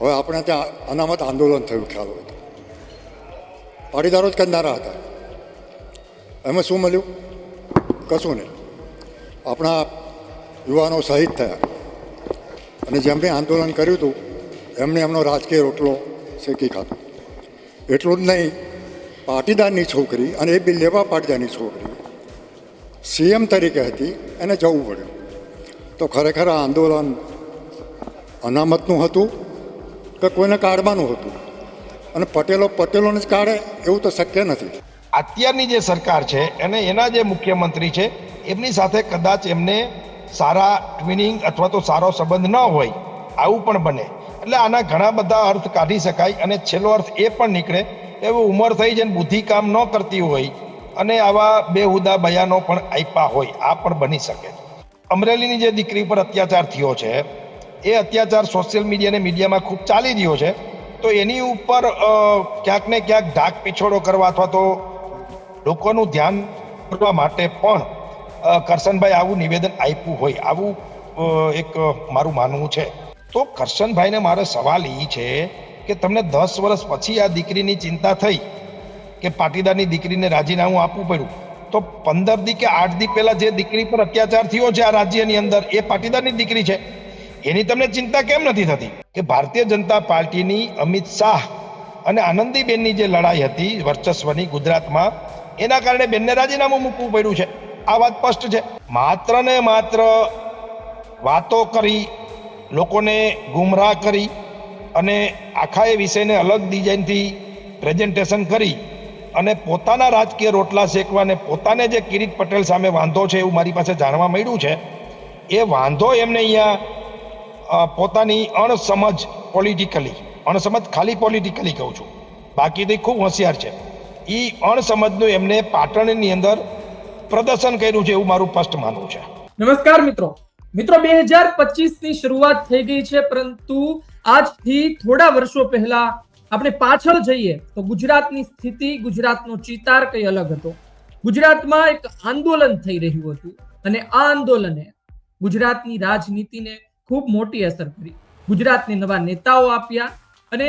હવે આપણે ત્યાં અનામત આંદોલન થયું, ખ્યાલ હોય પાટીદારો જ કરનારા હતા. એમાં શું મળ્યું? કશું નહીં. આપણા યુવાનો શહીદ થયા. અને જેમણે આંદોલન કર્યું હતું એમણે એમનો રાજકીય રોટલો શેકી ખાધો. એટલું જ નહીં, પાટીદારની છોકરી અને એ બી લેવા પાટીદારની છોકરી સીએમ તરીકે હતી, એને જવું પડ્યું. તો ખરેખર આ આંદોલન અનામતનું હતું કે કોઈને કાઢવાનું હતું. અને પટેલો પટેલોને જ કાઢે, એવું તો શક્ય નથી. અત્યારની જે સરકાર છે, અને એના જે મુખ્યમંત્રી છે, એમની સાથે કદાચ એમને સારા ટ્વિનિંગ અથવા તો સારો સંબંધ ન હોય, આવું પણ બને. એટલે આના ઘણા બધા અર્થ કાઢી શકાય અને છેલ્લો અર્થ એ પણ નીકળે હવે ઉંમર થઈ જાય ને બુદ્ધિ કામ ન કરતી હોય અને આવા બેહુદા બયાનો પણ આપ્યા હોય, આ પણ બની શકે અમરેલીની જે દીકરી પર અત્યાચાર થયો છે એ અત્યાચાર સોશિયલ મીડિયા અને મીડિયામાં ખૂબ ચાલી રહ્યો છે. તો એની ઉપર ક્યાંક ને ક્યાંક ઢાક પીછોડો કરવા અથવા તો લોકોનું ધ્યાન કરવા માટે પણ કરશનભાઈ આવું નિવેદન આપ્યું હોય. આવું એક મારું માનવું છે. તો કરશનભાઈને મારો સવાલ એ છે કે તમને દસ વર્ષ પછી આ દીકરીની ચિંતા થઈ કે પાટીદારની દીકરીને રાજીનામું આપવું પડ્યું? તો પંદર દી કે આઠ દી પહેલાં જે દીકરી પર અત્યાચાર થયો છે આ રાજ્યની અંદર, એ પાટીદારની દીકરી છે. એની તમને ચિંતા કેમ નથી થતી? કે ભારતીય જનતા પાર્ટીની અમિત શાહ અને આનંદીબેનની જે લડાઈ હતી વર્ચસ્વની ગુજરાતમાં, એના કારણે બેનને રાજીનામું મૂકવું પડ્યું છે. આ વાત સ્પષ્ટ છે. માત્ર ને માત્ર વાતો કરી, લોકોને ગુમરાહ કરી અને આખા એ વિષયને અલગ ડિઝાઇનથી પ્રેઝન્ટેશન કરી અને પોતાના રાજકીય રોટલા શેકવા અને પોતાને જે કિરીટ પટેલ સામે વાંધો છે એવું મારી પાસે જાણવા મળ્યું છે, એ વાંધો એમને અહીંયા પોતાની અણસમજ પોલિટિકલી અણસમજ ખાલી પોલિટિકલી કહું છું. બાકી તો ખૂબ હોશિયાર છે. એ અણસમજનું એમને પાટણની અંદર પ્રદર્શન કર્યું છે એવું મારું સ્પષ્ટ માનવું છે. નમસ્કાર મિત્રો. મિત્રો, બે હજારની શરૂઆત થઈ ગઈ છે, પરંતુ આજથી થોડા વર્ષો પહેલા આપણે પાછળ જઈએ તો ગુજરાતની સ્થિતિ ગુજરાતનો ચિતાર કઈ અલગ હતો. ગુજરાતમાં એક આંદોલન થઈ રહ્યું હતું અને આ આંદોલને ગુજરાતની રાજનીતિને ખૂબ મોટી અસર કરી. ગુજરાતને નવા નેતાઓ આપ્યા અને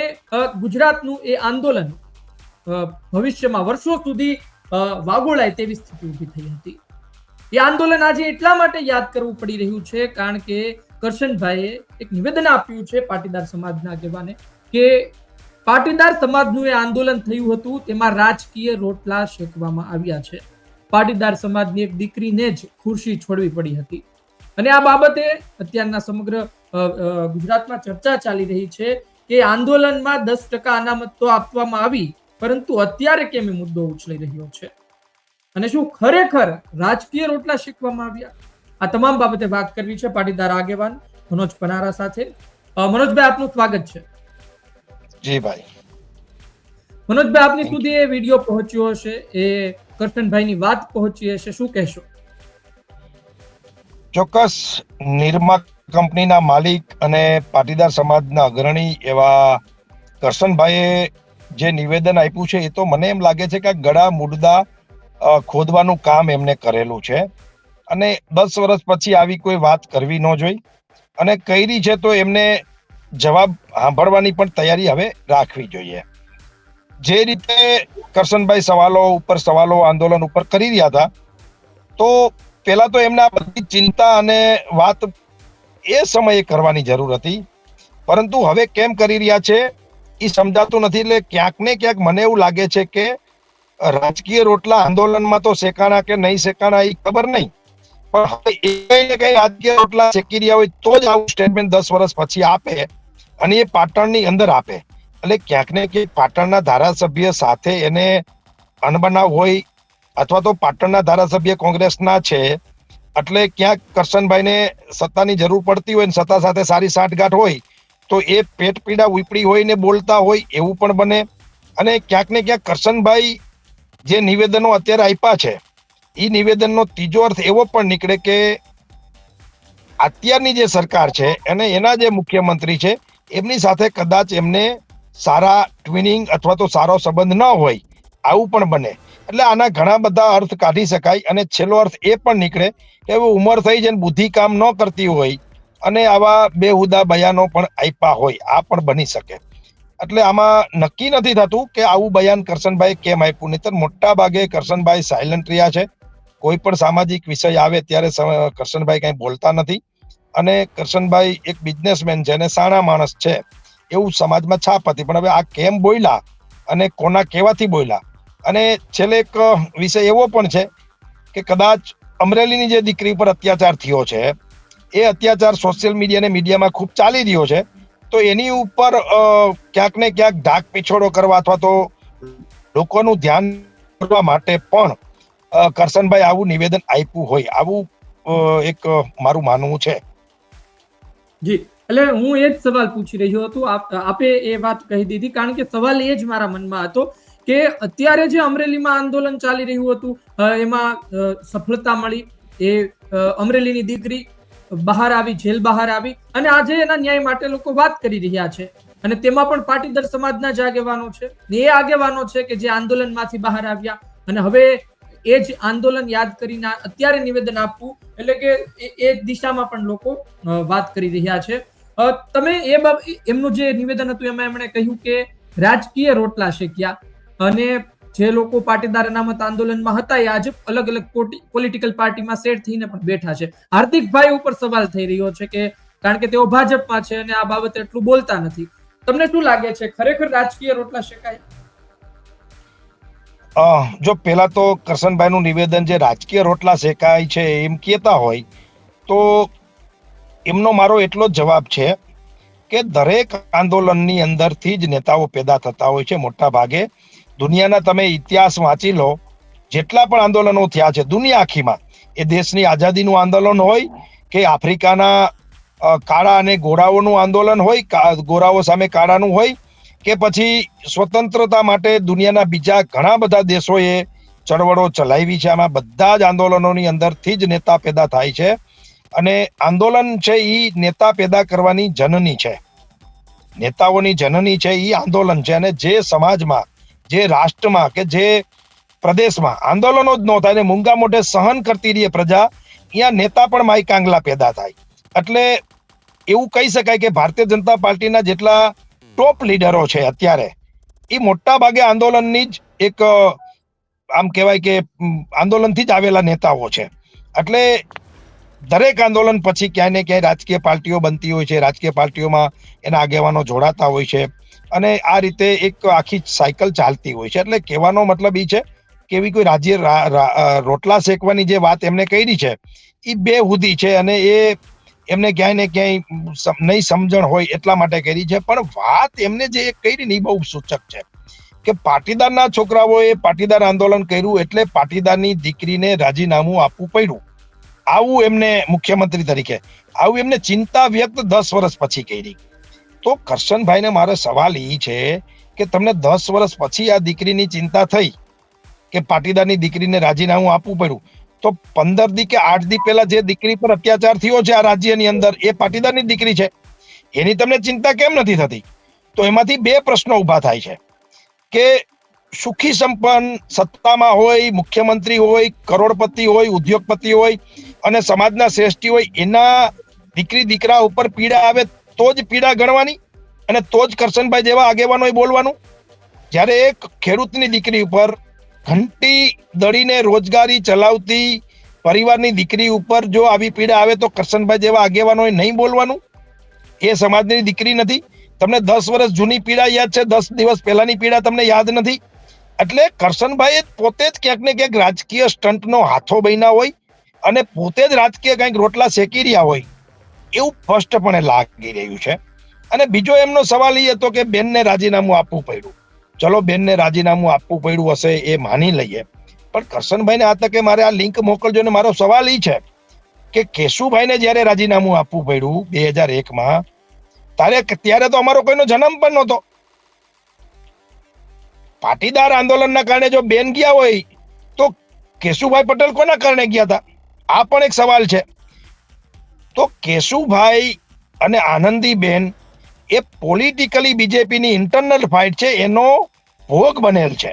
ગુજરાતનું એ આંદોલન ભવિષ્યમાં વર્ષો સુધી વાગોળાય તેવી સ્થિતિ ઊભી થઈ હતી. એ આંદોલન આજે એટલા માટે યાદ કરવું પડી રહ્યું છે કારણ કે કરશનભાઈએ એક નિવેદન આપ્યું છે પાટીદાર સમાજના આગેવાને કે પાટીદાર સમાજનું એ આંદોલન થયું હતું, તેમાં રાજકીય રોટલા શેકવામાં આવ્યા છે. પાટીદાર સમાજની એક દીકરીને જ ખુરશી છોડવી પડી હતી. અને આ બાબતે અત્યારના સમગ્ર ગુજરાતમાં ચર્ચા ચાલી રહી છે કે આંદોલનમાં દસ ટકા અનામત તો આપવામાં આવી પરંતુ અત્યારે કેમ એ મુદ્દો ઉછળી રહ્યો છે? અને શું ખરેખર રાજકીય રોટલા શીખવામાં આવ્યા? આ તમામ બાબતે વાત કરવી છે પાટીદાર આગેવાન મનોજ પનારા સાથે. મનોજભાઈ આપનું સ્વાગત છે. જી ભાઈ. મનોજભાઈ આપની સુધી એ વીડિયો પહોંચ્યો હશે એ કરશનભાઈની વાત પહોંચી હશે શું કહેશો? ચોક્કસ નિર્મા કંપનીના માલિક અને પાટીદાર સમાજના અગ્રણી એવા કરશનભાઈએ જે નિવેદન આપ્યું છે, એ તો મને એમ લાગે છે કે ગળા મુદ્દા ખોદવાનું કામ એમને કરેલું છે. અને દસ વર્ષ પછી આવી કોઈ વાત કરવી ન જોઈ અને કરી છે તો એમને જવાબ સાંભળવાની પણ તૈયારી હવે રાખવી જોઈએ. જે રીતે કરશનભાઈ સવાલો ઉપર સવાલો આંદોલન ઉપર કરી રહ્યા હતા, તો પેલા તો એમને આ બધી ચિંતા અને વાત એ સમયે કરવાની જરૂર હતી. પરંતુ હવે કેમ કરી રહ્યા છે એ સમજાતું નથી એટલે ક્યાંક ને ક્યાંક મને એવું લાગે છે કે રાજકીય રોટલા આંદોલનમાં તો શેકાણા કે નહીં શેકાણા એ ખબર નહીં. પણ હવે એ કઈ રાજકીય રોટલા શેકી રહ્યા હોય તો જ આવું સ્ટેટમેન્ટ દસ વર્ષ પછી આપે અને એ પાટણની અંદર આપે. એટલે ક્યાંક ને ક્યાંક પાટણના ધારાસભ્ય સાથે એને અનબનાવ હોય અથવા તો પાટણના ધારાસભ્ય કોંગ્રેસના છે, એટલે ક્યાંક કરશનભાઈને સત્તાની જરૂર પડતી હોય ને સત્તા સાથે સારી સાંઠગાંઠ હોય, તો એ પેટ પીડા ઉપડી હોય ને બોલતા હોય એવું પણ બને. અને ક્યાંક ને ક્યાંક કરશનભાઈ જે નિવેદનો અત્યારે આપ્યા છે એ નિવેદનનો ત્રીજો અર્થ એવો પણ નીકળે કે અત્યારની જે સરકાર છે અને એના જે મુખ્યમંત્રી છે, એમની સાથે કદાચ એમને સારા ટ્વિનિંગ અથવા તો સારો સંબંધ ન હોય, આવું પણ બને. એટલે આના ઘણા બધા અર્થ કાઢી શકાય અને છેલ્લો અર્થ એ પણ નીકળે કે ઉંમર થઈ જાય બુદ્ધિ કામ ન કરતી હોય અને આવા બેહુદા બયાનો પણ આપ્યા હોય, આ પણ બની શકે. એટલે આમાં નક્કી નથી થતું કે આવું બયાન કરશનભાઈ કેમ આપ્યું નહીતર મોટા ભાગે કરશનભાઈ સાયલન્ટ રહ્યા છે. કોઈ પણ સામાજિક વિષય આવે ત્યારે કરશનભાઈ કઈ બોલતા નથી. અને કરશનભાઈ એક બિઝનેસમેન છે અને સાણા માણસ છે. એવું સમાજમાં છાપ હતી, પણ હવે આ કેમ બોલ્યા અને કોના કેવાથી બોલ્યા? અને છેલ્લે એક વિષય એવો પણ છે કે કદાચ અમરેલીની જે દીકરી પર અત્યાચાર થયો છે, એ અત્યાચાર સોશિયલ મીડિયા અને મીડિયામાં ખૂબ ચાલી રહ્યો છે, તો એની ઉપર ક્યાંક ને ક્યાંક ઢાક પીછોડો કરવા અથવા તો લોકોનું ધ્યાન કરવા માટે પણ કરશનભાઈ આવું નિવેદન આપ્યું હોય. આવું એક મારું માનવું છે. જી. એટલે હું એ જ સવાલ પૂછી રહ્યો હતો. આપે એ વાત કહી દીધી કારણ કે સવાલ એ જ મારા મનમાં હતો કે અત્યારે જે અમરેલીમાં આંદોલન ચાલી રહ્યું હતું એમાં સફળતા મળી. એ અમરેલીની દીકરી બહાર આવી, જેલ બહાર આવી અને આજે એના ન્યાય માટે લોકો વાત કરી રહ્યા છે. અને તેમાં પણ પાટીદાર સમાજના જ આગેવાનો છે. એ આગેવાનો છે કે જે આંદોલનમાંથી બહાર આવ્યા. અને હવે એ જ આંદોલન યાદ કરીને અત્યારે નિવેદન આપવું, એટલે કે એ- દિશામાં પણ લોકો વાત કરી રહ્યા છે. તમે એ એમનું જે નિવેદન હતું, એમાં એમણે કહ્યું કે, રાજકીય રોટલા શેક્યા. અને જે લોકો પાટીદાર અનામત આંદોલનમાં હતા, એ આજે અલગ અલગ પોલિટિકલ પાર્ટીમાં સેટ થઈને પણ બેઠા છે. હાર્દિકભાઈ ઉપર સવાલ થઈ રહ્યો છે કે, કારણ કે તેઓ ભાજપમાં છે અને આ બાબતે એટલું બોલતા નથી. તમને શું લાગે છે, ખરેખર રાજકીય રોટલા શેકાય? જો પેલા તો કરશનભાઈનું નિવેદન જે રાજકીય રોટલા શેકાય છે એમ કહેતા હોય, તો એમનો મારો એટલો જ જવાબ છે કે દરેક આંદોલનની અંદરથી જ નેતાઓ પેદા થતા હોય છે મોટા ભાગે દુનિયાના તમે ઇતિહાસ વાંચી લો, જેટલા પણ આંદોલનો થયા છે, દુનિયા આખીમાં, એ દેશની આઝાદીનું આંદોલન હોય કે આફ્રિકાના કાળા અને ગોરાઓનું આંદોલન હોય ગોરાઓ સામે કાળાનું હોય, કે પછી સ્વતંત્રતા માટે દુનિયાના બીજા ઘણા બધા દેશોએ ચળવળો ચલાવી છે, આમાં બધા જ આંદોલનોની અંદરથી જ નેતા પેદા થાય છે. અને આંદોલન છે એ નેતા પેદા કરવાની જનની છે. નેતાઓની જનની છે એ આંદોલન છે અને જે સમાજમાં જે રાષ્ટ્રમાં કે જે પ્રદેશમાં આંદોલનો જ ન થાય ને મૂંગા મોઢે સહન કરતી રહી પ્રજા અહીંયા નેતા પણ માઈ કાંગલા પેદા થાય. એટલે એવું કહી શકાય કે ભારતીય જનતા પાર્ટીના જેટલા ટોપ લીડરો છે અત્યારે એ મોટા ભાગે આંદોલનની જ એક, આમ કહેવાય કે આંદોલનથી જ આવેલા નેતાઓ છે. એટલે દરેક આંદોલન પછી ક્યાંય ને ક્યાંય રાજકીય પાર્ટીઓ બનતી હોય છે, રાજકીય પાર્ટીઓમાં એના આગેવાનો જોડાતા હોય છે. અને આ રીતે એક આખી સાયકલ ચાલતી હોય છે. એટલે કહેવાનો મતલબ એ છે કે એવી કોઈ રાજ્ય રોટલા શેકવાની જે વાત એમને કરી છે એ બે હુદી છે અને એ એમને ક્યાંય ને ક્યાંય નહીં સમજણ હોય એટલા માટે કરી છે. પણ વાત એમને જે કરી ને એ બહુ સૂચક છે કે પાટીદારના છોકરાઓએ પાટીદાર આંદોલન કર્યું એટલે પાટીદારની દીકરીને રાજીનામું આપવું પડ્યું. આવું એમને મુખ્યમંત્રી તરીકે, આવું એમને ચિંતા વ્યક્ત દસ વર્ષ પછી કરી. તો કરશનભાઈને મારો સવાલ એ છે કે તમને દસ વર્ષ પછી આ દીકરીની ચિંતા થઈ કે પાટીદારની દીકરીને રાજીનામું આપવું પડ્યું, તો પંદર દી કે આઠ દી પહેલા જે દીકરી પર અત્યાચાર થયો છે આ રાજ્યની અંદર, એ પાટીદારની દીકરી છે. એની તમને ચિંતા કેમ નથી થતી? તો એમાંથી બે પ્રશ્નો ઊભા થાય છે. કે સુખી સંપન્ન સત્તામાં હોય, મુખ્યમંત્રી હોય, કરોડપતિ હોય, ઉદ્યોગપતિ હોય અને સમાજના શ્રેષ્ઠી હોય, એના દીકરી દીકરા ઉપર પીડા આવે તો જ પીડા ગણવાની અને તો જ કરશનભાઈ જેવા આગેવાનોએ બોલવાનું. જ્યારે એક ખેડૂતની દીકરી ઉપર ઘંટી દળીને રોજગારી ચલાવતી પરિવારની દીકરી ઉપર જો આવી પીડા આવે તો કરશનભાઈ જેવા આગેવાનોએ નહીં બોલવાનું. એ સમાજની દીકરી નથી. તમને દસ વર્ષ જૂની પીડા યાદ છે, દસ દિવસ પહેલાની પીડા તમને યાદ નથી. એટલે કરશનભાઈ પોતે જ ક્યાંક ને ક્યાંક રાજકીય સ્ટન્ટનો હાથો બન્યા હોય અને પોતે જ રાજકીય કંઈક રોટલા શેકી રહ્યા હોય. એવું સ્પષ્ટપણે લાગી રહ્યું છે. અને બીજો એમનો સવાલ એ હતો કે બેનને રાજીનામું આપવું પડ્યું. ચલો બેનને રાજીનામું આપવું પડ્યું હશે એ માની લઈએ. પણ કરશનભાઈને આ તકે મારે આ લિંક મોકલજો ને મારો સવાલ એ છે કે કેશુભાઈને જ્યારે રાજીનામું આપવું પડ્યું બે હજાર એકમાં તારે ત્યારે તો અમારો કોઈનો જન્મ પણ નહોતો. પાટીદાર આંદોલનના કારણે જો બેન ગયા હોય, તો કેશુભાઈ પટેલ કોના કારણે ગયા હતા? આ પણ એક સવાલ છે. તો કેશુભાઈ અને આનંદીબેન એ પોલિટિકલી બીજેપીની ઇન્ટરનલ ફાઇટ છે, એનો ભોગ બનેલ છે.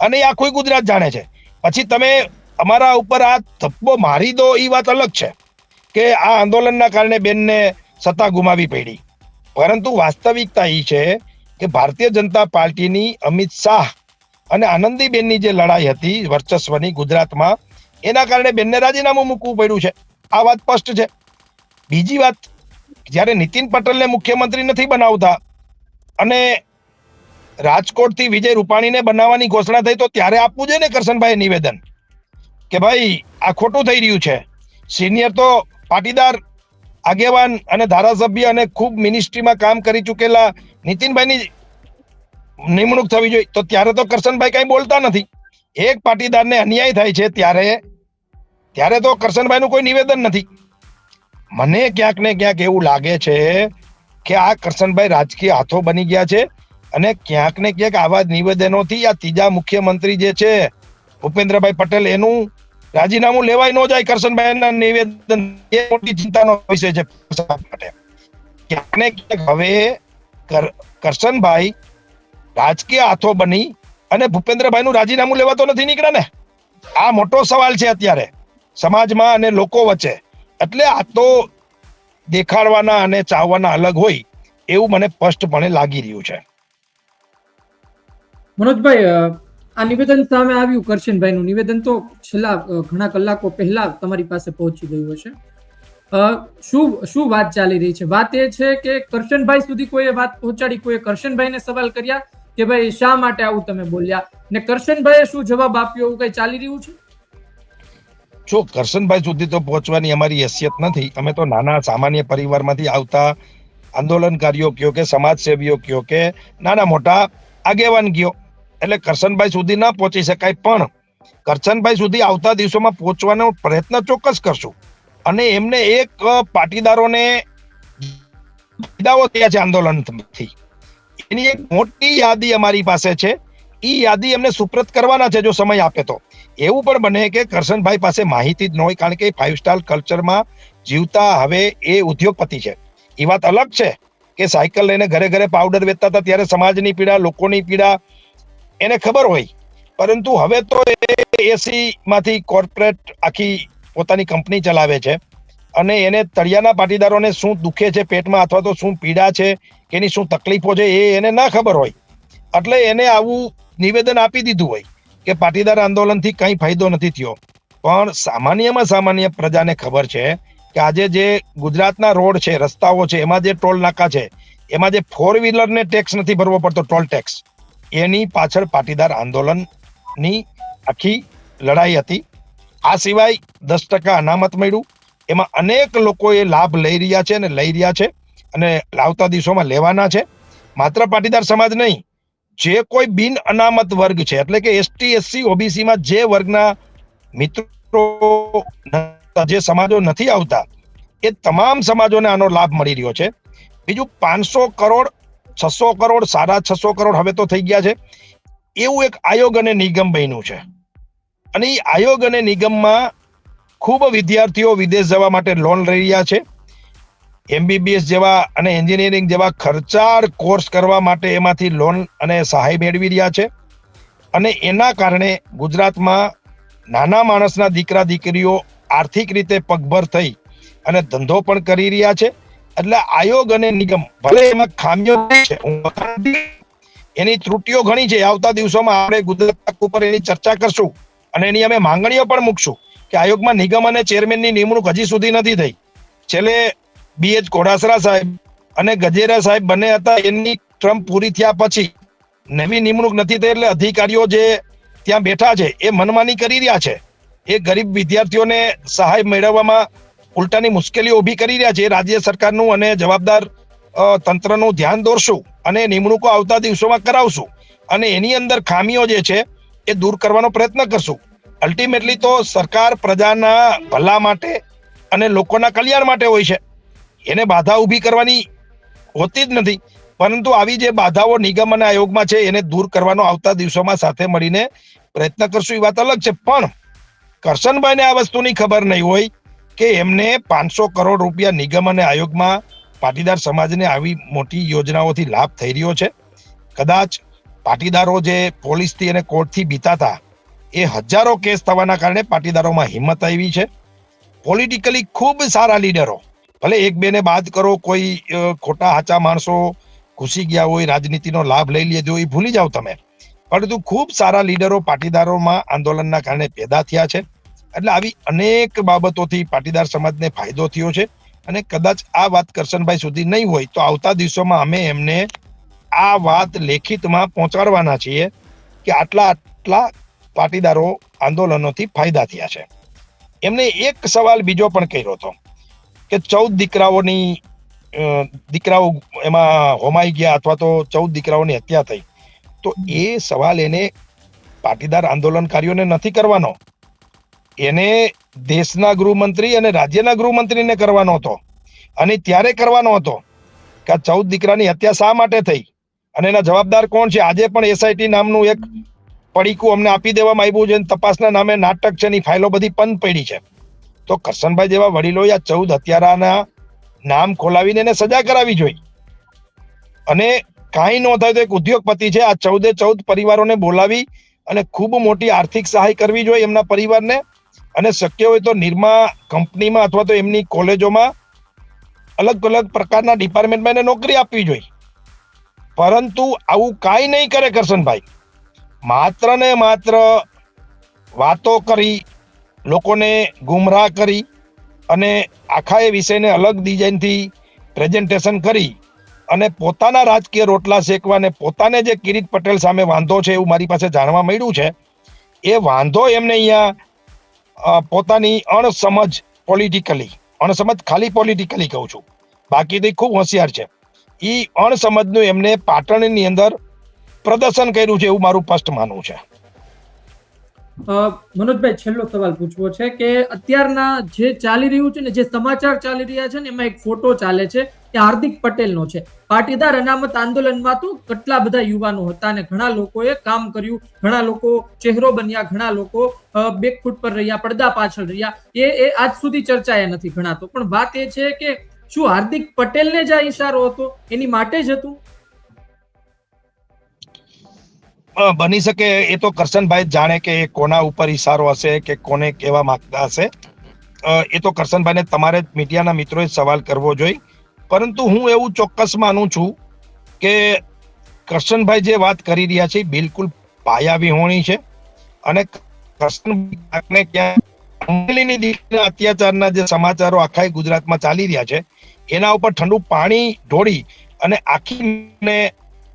અને એ આખું ગુજરાત જાણે છે. પછી તમે અમારા ઉપર આ ધબ્બો મારી દો એ વાત અલગ છે કે આ આંદોલનના કારણે બેનને સત્તા ગુમાવી પડી. પરંતુ વાસ્તવિકતા એ છે કે ભારતીય જનતા પાર્ટીની અમિત શાહ અને આનંદીબેનની જે લડાઈ હતી વર્ચસ્વની ગુજરાતમાં, એના કારણે બેનને રાજીનામું મૂકવું પડ્યું છે. આ વાત સ્પષ્ટ છે. બીજી વાત, જ્યારે નીતિન પટેલને મુખ્યમંત્રી નથી બનાવતા અને રાજકોટથી વિજય રૂપાણીને બનાવવાની ઘોષણા થઈ, તો ત્યારે આપવું જોઈએ ને કરશનભાઈ નિવેદન? કે ભાઈ, આ ખોટું થઈ રહ્યું છે. સિનિયર તો પાટીદાર, આગેવાન અને ધારાસભ્ય અને ખૂબ મિનિસ્ટ્રીમાં કામ કરી ચૂકેલા નીતિનભાઈની નિમણૂક થવી જોઈએ. તો ત્યારે તો કરશનભાઈ કઈ બોલતા નથી. એક પાટીદારને અન્યાય થાય છે ત્યારે ત્યારે તો કરશનભાઈનું કોઈ નિવેદન નથી. મને ક્યાંક ને ક્યાંક એવું લાગે છે કે આ કરશનભાઈ રાજકીય હાથો બની ગયા છે અને ક્યાંક ને ક્યાંક આવા નિવેદનોથી આ ત્રીજા મુખ્યમંત્રી જે છે, ભૂપેન્દ્રભાઈ પટેલ, એનું રાજીનામું લેવાય ન જાય કરશનભાઈના નિવેદન. એ મોટી ચિંતાનો વિષય છે માટે. ક્યાંક ને ક્યાંક હવે કરશનભાઈ રાજકીય હાથો બની અને ભૂપેન્દ્રભાઈનું રાજીનામું લેવા તો નથી નીકળ્યા ને? આ મોટો સવાલ છે અત્યારે. સમાજમાં અને લોકો વચ્ચે. એટલે આ તો દેખાડવાના અને ચાવવાના અલગ હોય એવું મને સ્પષ્ટપણે લાગી રહ્યું છે. મનોજભાઈ આ નિવેદન સામે આવ્યું કરશનભાઈનું. નિવેદન તો છેલ્લા ઘણા કલાકો પહેલા તમારી પાસે પહોંચી ગયું હશે. શું શું વાત ચાલી રહી છે? વાત એ છે કે કરશનભાઈ સુધી કોઈએ વાત પહોંચાડી, કોઈએ કરશનભાઈને સવાલ કર્યા કે ભાઈ શા માટે આવું તમે બોલ્યા? ને કરશનભાઈએ શું જવાબ આપ્યો એવું કઈ ચાલી રહ્યું છે? જો કરશનભાઈ સુધી તો પહોંચવાની અમારી હેસિયત નથી. અમે તો નાના સામાન્ય પરિવારમાંથી આવતા આંદોલનકારીઓ કયો કે સમાજસેવીઓ કયો કે નાના મોટા આગેવાન ગયો એટલે કરશનભાઈ સુધી ના પહોંચી શકાય, પણ કરશનભાઈ સુધી આવતા દિવસોમાં પહોંચવાનો પ્રયત્ન ચોક્કસ કરશું. અને એમને એક પાટીદારોને ફાયદાઓ થયા છે આંદોલનથી. એની એક મોટી યાદી અમારી પાસે છે. એ યાદી એમને સુપ્રત કરવાના છે જો સમય આપે તો. એવું પણ બને કે કરશનભાઈ પાસે માહિતી જ ન હોય કારણ કે ફાઇવ સ્ટાર કલ્ચરમાં જીવતા હવે એ ઉદ્યોગપતિ છે. એ વાત અલગ છે કે સાયકલ લઈને ઘરે ઘરે પાવડર વેચતા હતા ત્યારે સમાજની પીડા, લોકોની પીડા, એને ખબર હોય. પરંતુ હવે તો એ એસી માંથી કોર્પોરેટ આખી પોતાની કંપની ચલાવે છે અને એને તળિયાના પાટીદારોને શું દુખે છે પેટમાં અથવા તો શું પીડા છે, કે એની શું તકલીફો છે એ એને ના ખબર હોય. એટલે એને આવું નિવેદન આપી દીધું હોય. કે પાટીદાર આંદોલનથી કંઈ ફાયદો નથી થયો. પણ સામાન્યમાં સામાન્ય પ્રજાને ખબર છે કે આજે જે ગુજરાતના રોડ છે, રસ્તાઓ છે, એમાં જે ટોલ નાકા છે, એમાં જે ફોર વ્હીલરને ટેક્સ નથી ભરવો પડતો, ટોલ ટેક્સ એની પાછળ પાટીદાર આંદોલનની આખી લડાઈ હતી. આ સિવાય દસ ટકા અનામત મળ્યું. એમાં અનેક લોકો એ લાભ લઈ રહ્યા છે અને લઈ રહ્યા છે અને આવતા દિવસોમાં લેવાના છે. માત્ર પાટીદાર સમાજ નહીં જે કોઈ બિન અનામત વર્ગ છે, એટલે કે એસટી એસસી ઓબીસી માં જે વર્ગના મિત્રો જે સમાજો નથી આવતા, એ તમામ સમાજોને આનો લાભ મળી રહ્યો છે. બીજું પાંચસો કરોડ, છસો કરોડ, સાડા છસો કરોડ હવે તો થઈ ગયા છે. એવું એક આયોગ અને નિગમ બન્યું છે. અને એ આયોગ અને નિગમમાં ખૂબ વિદ્યાર્થીઓ વિદેશ જવા માટે લોન લઈ રહ્યા છે. એમબીબીએસ જેવા અને એન્જિનિયરિંગ જેવા ખર્ચાળ કોર્સ કરવા માટે એમાંથી લોન અને સહાય મેળવી રહ્યા છે. અને એના કારણે ગુજરાતમાં નાના માણસના દીકરા દીકરીઓ આર્થિક રીતે પગભર થઈ અને ધંધો પણ કરી રહ્યા છે. એટલે આયોગ અને નિગમ ભલે એમાં ખામીઓ છે. એની ત્રુટીઓ ઘણી છે. આવતા દિવસોમાં આપણે ગુજરાત ઉપર એની ચર્ચા કરશું અને એની અમે માંગણીઓ પણ મૂકશું કે આયોગમાં નિગમ અને ચેરમેનની નિમણૂક હજી સુધી નથી થઈ. છેલ્લે બીએચ કોડાસરા સાહેબ અને ગજેરા સાહેબ બંને હતા. એની ટ્રમ્પ પૂરી થયા પછી નવી નિમણૂક નથી થઈ એટલે અધિકારીઓ જે ત્યાં બેઠા છે એ મનમાની કરી રહ્યા છે. એ ગરીબ વિદ્યાર્થીઓને સહાય મેળવવામાં ઉલટાની મુશ્કેલીઓ ઊભી કરી રહ્યા છે. રાજ્ય સરકારનું અને જવાબદાર તંત્રનું ધ્યાન દોરશું અને નિમણૂકો આવતા દિવસોમાં કરાવશું અને એની અંદર ખામીઓ જે છે એ દૂર કરવાનો પ્રયત્ન કરશું. અલ્ટિમેટલી તો સરકાર પ્રજાના ભલા માટે અને લોકોના કલ્યાણ માટે હોય છે. એને બાધા ઊભી કરવાની હોતી જ નથી. પરંતુ આવી જે બાધાઓ નિગમ અને આયોગમાં છે, એને દૂર કરવાનો આવતા દિવસોમાં સાથે મળીને પ્રયત્ન કરશું. એ વાત અલગ છે. પણ કરશનભાઈને આ વસ્તુની ખબર નહીં હોય કે એમને પાંચસો કરોડ રૂપિયા નિગમ અને આયોગમાં પાટીદાર સમાજને આવી મોટી યોજનાઓથી લાભ થઈ રહ્યો છે. કદાચ પાટીદારો જે પોલીસથી અને કોર્ટથી બીતા હતા એ હજારો કેસ થવાના કારણે પાટીદારોમાં હિંમત આવી છે. પોલિટિકલી ખૂબ સારા લીડરો ભલે એક બે ને બાદ કરો, કોઈ ખોટા હાચા માણસો ઘૂસી ગયા હોય, રાજનીતિનો લાભ લઈ લીધો એ ભૂલી જાઓ તમે. પરંતુ ખૂબ સારા લીડરો પાટીદારોમાં આંદોલનના કારણે પેદા થયા છે. એટલે આવી અનેક બાબતોથી પાટીદાર સમાજને ફાયદો થયો છે. અને કદાચ આ વાત કરશનભાઈ સુધી નહીં હોય, તો આવતા દિવસોમાં અમે એમને આ વાત લેખિતમાં પહોંચાડવાના છીએ કે આટલા આટલા પાટીદારો આંદોલનોથી ફાયદા થયા છે. એમને એક સવાલ બીજો પણ કર્યો હતો. કે ચૌદ દીકરાઓની દીકરાઓ એમાં હોમાઈ ગયા અથવા તો ચૌદ દીકરાઓની હત્યા થઈ. તો એ સવાલ એને પાટીદાર આંદોલનકારીઓને નથી કરવાનો. એને દેશના ગૃહમંત્રી અને રાજ્યના ગૃહમંત્રીને કરવાનો હતો. અને ત્યારે કરવાનો હતો કે આ ચૌદ દીકરાની હત્યા શા માટે થઈ? અને એના જવાબદાર કોણ છે? આજે પણ એસઆઈટી નામનું એક પડીકું અમને આપી દેવામાં આવ્યું છે તપાસના નામે નાટક છે એની ફાઇલો બધી બંધ પડી છે. તો કરશનભાઈ જેવા વડીલોએ આ ચૌદ હત્યારાના નામ ખોલાવીને એને સજા કરાવી જોઈએ અને કાંઈ ન થાય તો એક ઉદ્યોગપતિ છે, આ ચૌદે ચૌદ પરિવારોને બોલાવી અને ખૂબ મોટી આર્થિક સહાય કરવી જોઈએ એમના પરિવારને. અને શક્ય હોય તો નિરમા કંપનીમાં અથવા તો એમની કોલેજોમાં અલગ અલગ પ્રકારના ડિપાર્ટમેન્ટમાં એને નોકરી આપવી જોઈએ પરંતુ આવું કાંઈ નહીં કરે કરશનભાઈ. માત્ર ને માત્ર વાતો કરી લોકોને ગુમરાહ કરી અને આખા એ વિષયને અલગ ડિઝાઇનથી પ્રેઝન્ટેશન કરી અને પોતાના રાજકીય રોટલા શેકવાને પોતાને જે કિરીટ પટેલ સામે વાંધો છે એવું મારી પાસે જાણવા મળ્યું છે, એ વાંધો એમને અહીંયા પોતાની અણસમજ પોલિટિકલી અણસમજ ખાલી પોલિટિકલી કહું છું. બાકી તો ખૂબ હોશિયાર છે. એ અણસમજનું એમને પાટણની અંદર પ્રદર્શન કર્યું છે એવું મારું સ્પષ્ટ માનવું છે. મનોજભાઈ, છેલ્લો સવાલ પૂછવો છે કે અત્યારના જે ચાલી રહ્યું છે ને, જે સમાચાર ચાલી રહ્યા છે ને, એમાં એક ફોટો ચાલે છે કે હાર્દિક પટેલનો છે. પાટીદાર અનામત આંદોલનમાં તો કેટલા બધા યુવાનો હતા અને ઘણા લોકોએ કામ કર્યું, ઘણા લોકો ચહેરો બન્યા, ઘણા લોકો બેક બેકફૂટ પર રહ્યા, પડદા પાછળ રહ્યા. એ એ આજ સુધી ચર્ચાએ નથી ઘણા તો. પણ વાત એ છે કે શું હાર્દિક પટેલને જ આ ઈશારો હતો? એની માટે જ હતું? બની શકે એ તો કરશનભાઈ જાણે કે કોના ઉપર ઈશારો હશે કે કોને કેવા માંગતા હશે. એ તો કરશનભાઈને તમારે મીડિયાના મિત્રોએ સવાલ કરવો જોઈએ પરંતુ હું એવું ચોક્કસ માનું છું કે કરશનભાઈ જે વાત કરી રહ્યા છે બિલકુલ પાયા વિહોણી છે. અને કરશનભાઈ ક્યાંક અમરેલીની દીકરીના અત્યાચારના જે સમાચારો આખા ગુજરાતમાં ચાલી રહ્યા છે, એના ઉપર ઠંડુ પાણી ઢોળી અને આખીને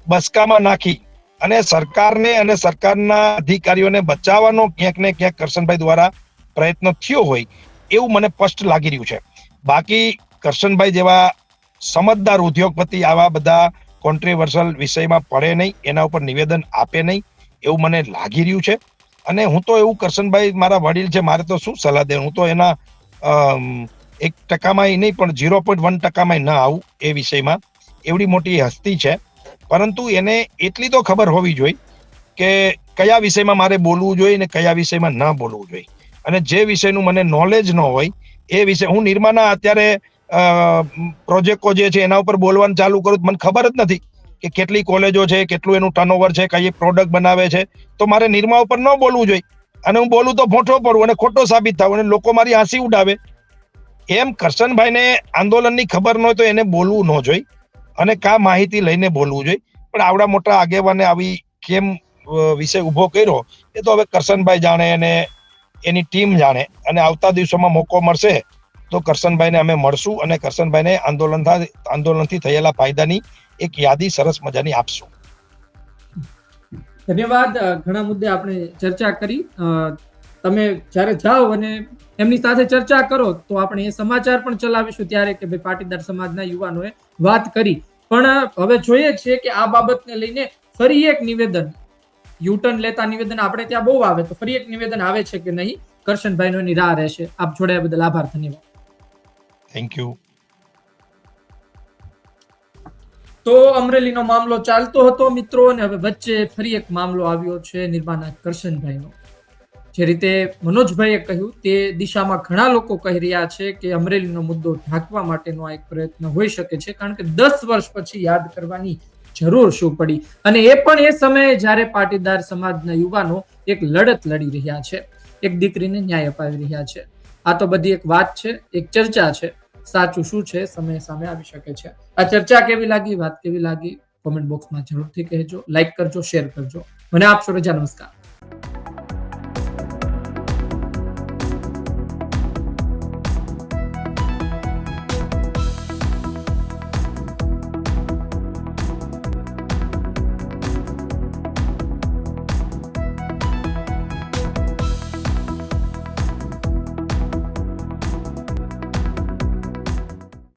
બસકામાં નાખી અને સરકારને અને સરકારના અધિકારીઓને બચાવવાનો ક્યાંક ને ક્યાંક કરશનભાઈ દ્વારા પ્રયત્ન થયો હોય એવું મને સ્પષ્ટ લાગી રહ્યું છે. બાકી કરશનભાઈ જેવા સમજદાર ઉદ્યોગપતિ આવા બધા કોન્ટ્રીવર્સલ વિષયમાં પડે નહીં, એના ઉપર નિવેદન આપે નહીં એવું મને લાગી રહ્યું છે. અને હું તો એવું કરશનભાઈ મારા વડીલ છે, મારે તો શું સલાહ દે હું તો એના એક ટકામાં નહીં પણ ઝીરો પોઈન્ટ વન ટકામાં ના આવું એ વિષયમાં. એવડી મોટી હસ્તી છે. પરંતુ એને એટલી તો ખબર હોવી જોઈએ કે કયા વિષયમાં મારે બોલવું જોઈએ ને કયા વિષયમાં ન બોલવું જોઈએ. અને જે વિષયનું મને નોલેજ ન હોય, એ વિષય હું નિર્માના અત્યારે પ્રોજેક્ટો જે છે એના ઉપર બોલવાનું ચાલુ કરું મને ખબર જ નથી કે કેટલી કોલેજો છે, કેટલું એનું ટર્નઓવર છે, કઈ પ્રોડક્ટ બનાવે છે. તો મારે નિર્મા ઉપર ન બોલવું જોઈએ. અને હું બોલું તો ફોટો પડું અને ખોટો સાબિત થાવ અને લોકો મારી હાંસી ઉડાવે. એમ કરશનભાઈને આંદોલનની ખબર ન હોય તો એને બોલવું ન જોઈએ. અને કા માહિતી લઈને બોલવું જોઈએ? પણ આવડા મોટા આગેવાને આવી કેમ વિષય ઊભો કર્યો, એ તો હવે કરશનભાઈ જાણે અને એની ટીમ જાણે. અને આવતા દિવસોમાં મોકો મળશે, તો કરશનભાઈને અમે મળશું અને કરશનભાઈને આંદોલન આંદોલનથી થયેલા ફાયદાની એક યાદી સરસ મજાની આપશું. ધન્યવાદ. ઘણા મુદ્દે આપણે ચર્ચા કરી. તમે જ્યારે જાઓ અને એમની સાથે ચર્ચા કરો તો આપણે એ સમાચાર પણ ચલાવીશું ત્યારે કે ભાઈ પાટીદાર સમાજના યુવાનોએ વાત કરી. પણ હવે જોઈએ છે કે આ બાબતને લઈને ફરી એક નિવેદન યુટર્ન લેતા નિવેદન આપણે ત્યાં બહુ આવે તો ફરી એક નિવેદન આવે છે કે નહીં? કરશનભાઈનો એની રાહ રહેશે. આપ જોડાયા બદલ આભાર ધન્યવાદ. થેન્ક યુ તો અમરેલીનો મામલો ચાલતો હતો મિત્રો અને હવે વચ્ચે ફરી એક મામલો આવ્યો છે નિર્માના કરશનભાઈનો. જે રીતે મનોજભાઈએ કહ્યું તે દિશામાં ઘણા લોકો કહી રહ્યા છે કે અમરેલીનો મુદ્દો ઢાંકવા માટેનો આ એક પ્રયત્ન હોઈ શકે છે, કારણ કે દસ વર્ષ પછી યાદ કરવાની જરૂર શું પડી? અને એ પણ એ સમયે જ્યારે પાટીદાર સમાજના યુવાનો એક લડત લડી રહ્યા છે, એક દીકરીને ન્યાય અપાવી રહ્યા છે. આ તો બધી એક વાત છે, એક ચર્ચા છે. સાચું શું છે? સમય સામે આવી શકે છે. આ ચર્ચા કેવી લાગી? વાત કેવી લાગી? કોમેન્ટ બોક્સમાં જરૂરથી કહેજો, લાઈક કરજો, શેર કરજો. મને આપશો રજા નમસ્કાર.